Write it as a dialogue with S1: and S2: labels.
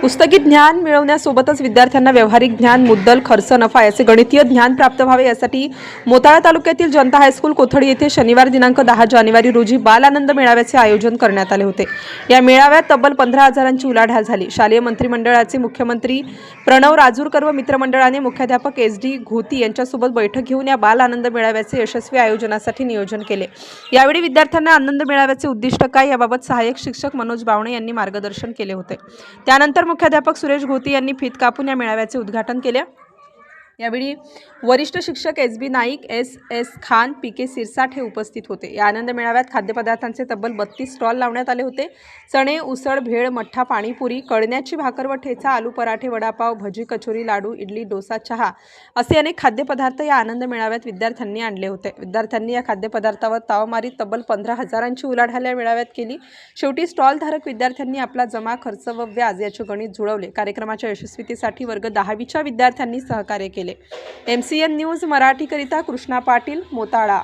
S1: पुस्तकी ज्ञान मिळवण्यासोबतच विद्यार्थ्यांना व्यावहारिक ज्ञान मुद्दल खर्च नफा याचे गणितीय ज्ञान प्राप्त व्हावे यासाठी मोताळा तालुक्यातील जनता हायस्कूल कोथळी येथे शनिवार दिनांक दहा जानेवारी रोजी बाल आनंद मेळाव्याचे आयोजन करण्यात आले होते. या मेळाव्यात तब्बल पंधरा हजारांची उलाढाल झाली. शालेय मंत्रिमंडळाचे मुख्यमंत्री प्रणव राजूरकर व मित्रमंडळाने मुख्याध्यापक एस डी घोती यांच्यासोबत बैठक घेऊन या बाल आनंद मेळाव्याचे यशस्वी आयोजनासाठी नियोजन केले. यावेळी विद्यार्थ्यांना आनंद मेळाव्याचे उद्दिष्ट काय याबाबत सहाय्यक शिक्षक मनोज बावणे यांनी मार्गदर्शन केले होते. त्यानंतर मुख्याध्यापक सुरेश घोती यांनी फीत कापून या मेळाव्याचे उद्घाटन केले. यावेळी वरिष्ठ शिक्षक S B Naik S S Khan P K Sirsath हे उपस्थित होते. या आनंद मेळाव्यात खाद्यपदार्थांचे तब्बल बत्तीस स्टॉल लावण्यात आले होते. चणे उसळ भेळ मठ्ठा पाणीपुरी कळण्याची भाकर व ठेचा आलू पराठे वडापाव भजी कचोरी लाडू इडली डोसा चहा असे अनेक खाद्यपदार्थ या आनंद मेळाव्यात विद्यार्थ्यांनी आणले होते. विद्यार्थ्यांनी या खाद्यपदार्थावर ताव मारीत तब्बल पंधरा हजारांची उलाढाल या मेळाव्यात केली. शेवटी स्टॉलधारक विद्यार्थ्यांनी आपला जमा खर्च व व्याज याचे गणित जुळवले. कार्यक्रमाच्या यशस्वीतेसाठी वर्ग दहावीच्या विद्यार्थ्यांनी सहकार्य केले. केले. एम सी एन न्यूज मराठीकरिता कृष्णा पाटील मोताळा